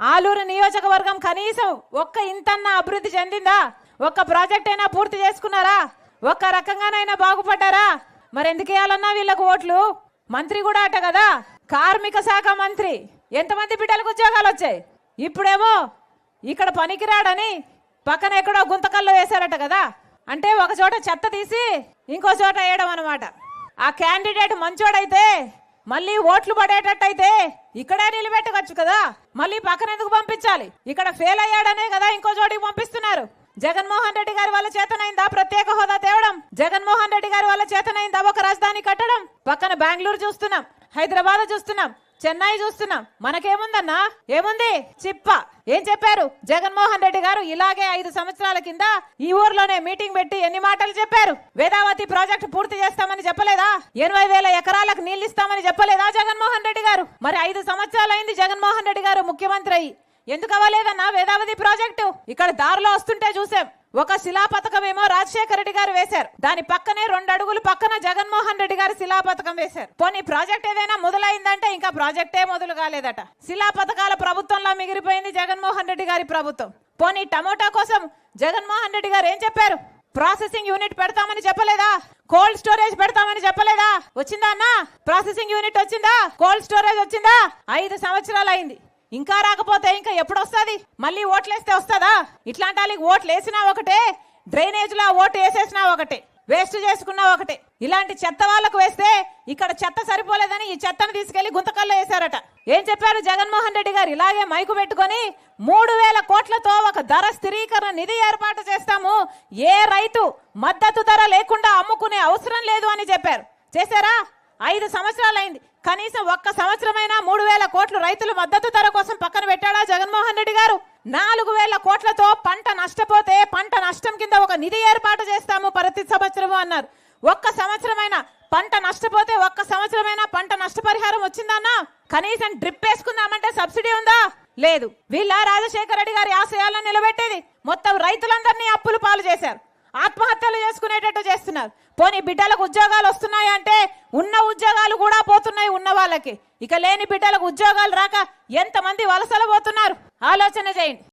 ఆలూరు నియోజకవర్గం కనీసం ఒక్క ఇంతన్నా అభివృద్ధి చెందిందా? ఒక్క ప్రాజెక్ట్ అయినా పూర్తి చేసుకున్నారా? ఒక్క రకంగానైనా బాగుపడ్డారా? మరి ఎందుకు వేయాలన్నా వీళ్ళకు ఓట్లు? మంత్రి కూడా అట కదా? కార్మిక శాఖ మంత్రి. ఎంతమంది బిడ్డలకు ఉద్యోగాలు వచ్చాయి? ఇప్పుడేమో ఇక్కడ పనికిరాడని పక్కన ఎక్కడో గుంతకల్లో వేశారట కదా? అంటే ఒక చోట చెత్త తీసి ఇంకో చోట వేయడం అనమాట ఆ క్యాండిడేట్ మంచోడైతే మళ్ళీ ఓట్లు పడేటట్టయితే ఇక్కడే నిలబెట్టవచ్చు కదా. మళ్ళీ పక్కన ఎందుకు పంపించాలి? ఇక్కడ ఫెయిల్ అయ్యాడనే కదా ఇంకో చోటికి పంపిస్తున్నారు. జగన్మోహన్ రెడ్డి గారి వల్ల చేతనైందా ప్రత్యేక హోదా తేవడం? జగన్మోహన్ రెడ్డి గారి వల్ల చేతనైందా ఒక రాజధాని కట్టడం? పక్కన బెంగళూరు చూస్తున్నాం హైదరాబాద్ చూస్తున్నాం చెన్నై చూస్తున్నాం. మనకేముందన్నా? ఏముంది? చిప్ప. ఏం చెప్పారు? జగన్మోహన్ రెడ్డి గారు ఇలాగే ఐదు సంవత్సరాల కింద ఈ ఊర్లోనే మీటింగ్ పెట్టి ఎన్ని మాటలు చెప్పారు? వేదావతి ప్రాజెక్ట్ పూర్తి చేస్తామని చెప్పలేదా? ఎనభై వేల ఎకరాలకు నీళ్ళు ఇస్తామని చెప్పలేదా జగన్మోహన్ రెడ్డి మరి ఐదు సంవత్సరాలు అయింది జగన్మోహన్ రెడ్డి గారు ముఖ్యమంత్రి అయ్యి ఎందుకు అవ్వలేదన్నా వేదావతి ప్రాజెక్టు? ఇక్కడ దారిలో వస్తుంటే చూసాం. ఒక శిలా పథకం ఏమో రాజశేఖర రెడ్డి గారు వేశారు. దాని పక్కనే రెండు అడుగులు పక్కన జగన్మోహన్ రెడ్డి గారు శిలా పథకం వేశారు. పోనీ ప్రాజెక్ట్ ఏదైనా మొదలైందంటే ఇంకా ప్రాజెక్టే మొదలు కాలేదట. శిలా పథకాల ప్రభుత్వంలో మిగిలిపోయింది జగన్మోహన్ రెడ్డి గారి ప్రభుత్వం. పోనీ టమోటా కోసం జగన్మోహన్ రెడ్డి గారు ఏం చెప్పారు? ప్రాసెసింగ్ యూనిట్ పెడతామని చెప్పలేదా? కోల్డ్ స్టోరేజ్ పెడతామని చెప్పలేదా? వచ్చిందా అన్న? ప్రాసెసింగ్ యూనిట్ వచ్చిందా? కోల్డ్ స్టోరేజ్ వచ్చిందా? ఐదు సంవత్సరాలు అయింది. ఇంకా రాకపోతే ఇంకా ఎప్పుడు వస్తుంది మళ్ళీ ఓట్లేస్తే వస్తుందా? ఇట్లాంటి వాళ్ళకి ఓట్లు వేసినా ఒకటే డ్రైనేజ్లో ఓటు వేసేసినా ఒకటే వేస్ట్ చేసుకున్నా ఒకటే. ఇలాంటి చెత్త వాళ్ళకు వేస్తే ఇక్కడ చెత్త సరిపోలేదని ఈ చెత్తను తీసుకెళ్ళి గుంతకల్లో వేశారట. ఏం చెప్పారు జగన్మోహన్ రెడ్డి గారు? ఇలాగే మైకు పెట్టుకొని మూడు వేల కోట్లతో ఒక ధర స్థిరీకరణ నిధి ఏర్పాటు చేస్తాము. ఏ రైతు మద్దతు ధర లేకుండా అమ్ముకునే అవసరం లేదు అని చెప్పారు. చేశారా? ఐదు సంవత్సరాలైంది. కనీసం ఒక్క సంవత్సరమైనా మూడు వేల కోట్లు రైతులు మద్దతు ధర కోసం పక్కన పెట్టాడా జగన్మోహన్ రెడ్డి గారు? నాలుగు వేల కోట్లతో పంట నష్టపోతే పంట నష్టం కింద ఒక నిధి ఏర్పాటు చేస్తాము ప్రతి సంవత్సరము అన్నారు. ఒక్క సంవత్సరమైనా పంట నష్టపోతే ఒక్క సంవత్సరమైనా పంట నష్టపరిహారం వచ్చిందన్నా? కనీసం డ్రిప్ వేసుకుందామంటే సబ్సిడీ ఉందా? లేదు. వీళ్ళ రాజశేఖర రెడ్డి గారి ఆశయాలను నిలబెట్టేది మొత్తం రైతులందరినీ అప్పులు పాలు చేశారు. ఆత్మహత్యలు చేసుకునేటట్టు చేస్తున్నారు. పోనీ బిడ్డలకు ఉద్యోగాలు వస్తున్నాయి అంటే ఉన్న ఉద్యోగాలు కూడా పోతున్నాయి ఉన్న వాళ్ళకి. ఇక లేని బిడ్డలకు ఉద్యోగాలు రాక ఎంతమంది వలసలు పోతున్నారు? ఆలోచన చేయండి.